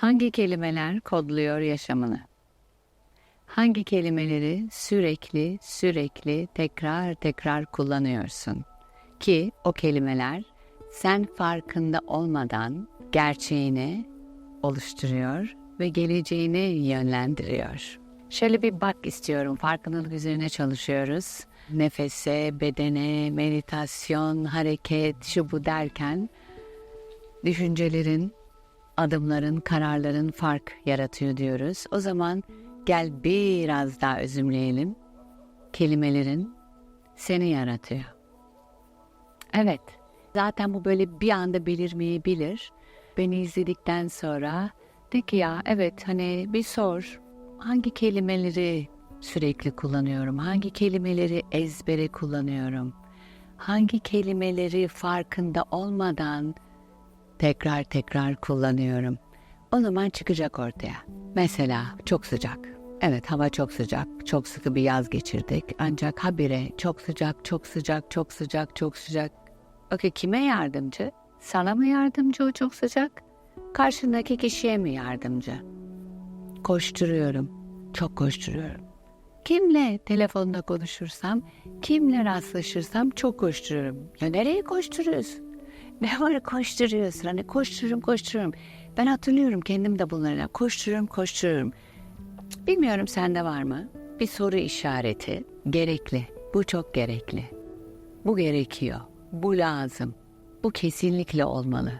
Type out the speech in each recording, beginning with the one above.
Hangi kelimeler kodluyor yaşamını? Hangi kelimeleri sürekli sürekli tekrar tekrar kullanıyorsun? Ki o kelimeler sen farkında olmadan gerçeğini oluşturuyor ve geleceğini yönlendiriyor. Şöyle bir bak istiyorum. Farkındalık üzerine çalışıyoruz. Nefese, bedene, meditasyon, hareket, şu bu derken düşüncelerin, adımların, kararların fark yaratıyor diyoruz. O zaman gel biraz daha özümleyelim. Kelimelerin seni yaratıyor. Evet, zaten bu böyle bir anda belirmeyebilir. Beni izledikten sonra de ki ya evet hani bir sor. Hangi kelimeleri sürekli kullanıyorum? Hangi kelimeleri ezbere kullanıyorum? Hangi kelimeleri farkında olmadan tekrar tekrar kullanıyorum. O zaman çıkacak ortaya. Mesela çok sıcak. Evet hava çok sıcak. Çok sıkı bir yaz geçirdik. Ancak habire çok sıcak, çok sıcak, çok sıcak, çok sıcak. Okey kime yardımcı? Sana mı yardımcı o çok sıcak? Karşındaki kişiye mi yardımcı? Koşturuyorum. Çok koşturuyorum. Kimle telefonda konuşursam, kimle rastlaşırsam çok koşturuyorum. Ya nereye koşturuyorsun? Ne var koşturuyorsun? Hani koşturuyorum koşturuyorum. Ben hatırlıyorum kendim de bunlara. Koşturuyorum koşturuyorum. Bilmiyorum sende var mı? Bir soru işareti. Gerekli. Bu çok gerekli. Bu gerekiyor. Bu lazım. Bu kesinlikle olmalı.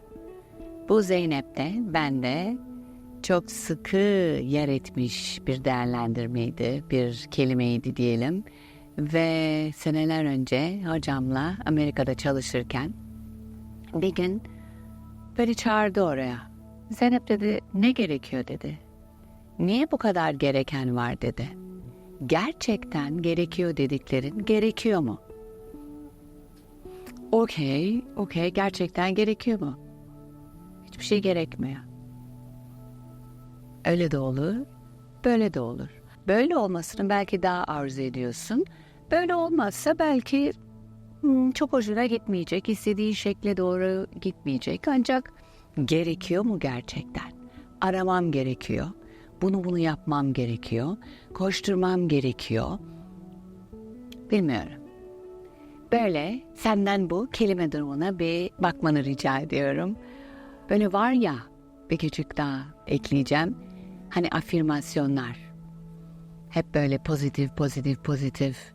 Bu Zeynep'te, bende çok sıkı yer etmiş bir değerlendirmeydi, bir kelimeydi diyelim. Ve seneler önce hocamla Amerika'da çalışırken bir gün beni çağırdı oraya. Zeynep dedi ne gerekiyor dedi. Niye bu kadar gereken var dedi. Gerçekten gerekiyor dediklerin gerekiyor mu? Okey, okey gerçekten gerekiyor mu? Hiçbir şey gerekmiyor. Öyle de olur, böyle de olur. Böyle olmasını belki daha arzu ediyorsun. Böyle olmazsa belki çok hoşuna gitmeyecek, istediğin şekle doğru gitmeyecek. Ancak gerekiyor mu gerçekten? Aramam gerekiyor. Bunu bunu yapmam gerekiyor. Koşturmam gerekiyor. Bilmiyorum. Böyle senden bu kelime durumuna bir bakmanı rica ediyorum. Böyle var ya bir küçük daha ekleyeceğim. Hani afirmasyonlar. Hep böyle pozitif, pozitif, pozitif.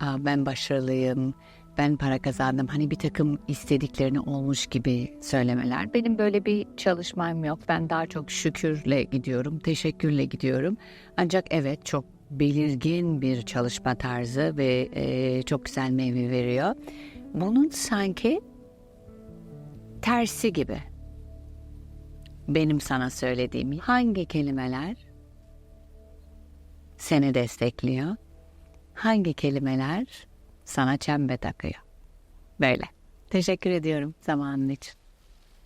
Aa, ben başarılıyım, ben para kazandım. Hani bir takım istediklerini olmuş gibi söylemeler. Benim böyle bir çalışmam yok. Ben daha çok şükürle gidiyorum, teşekkürle gidiyorum. Ancak evet çok belirgin bir çalışma tarzı ve e, çok güzel meyve veriyor. Bunun sanki tersi gibi. Benim sana söylediğim hangi kelimeler seni destekliyor? Hangi kelimeler sana çembe takıyor? Böyle. Teşekkür ediyorum zamanın için.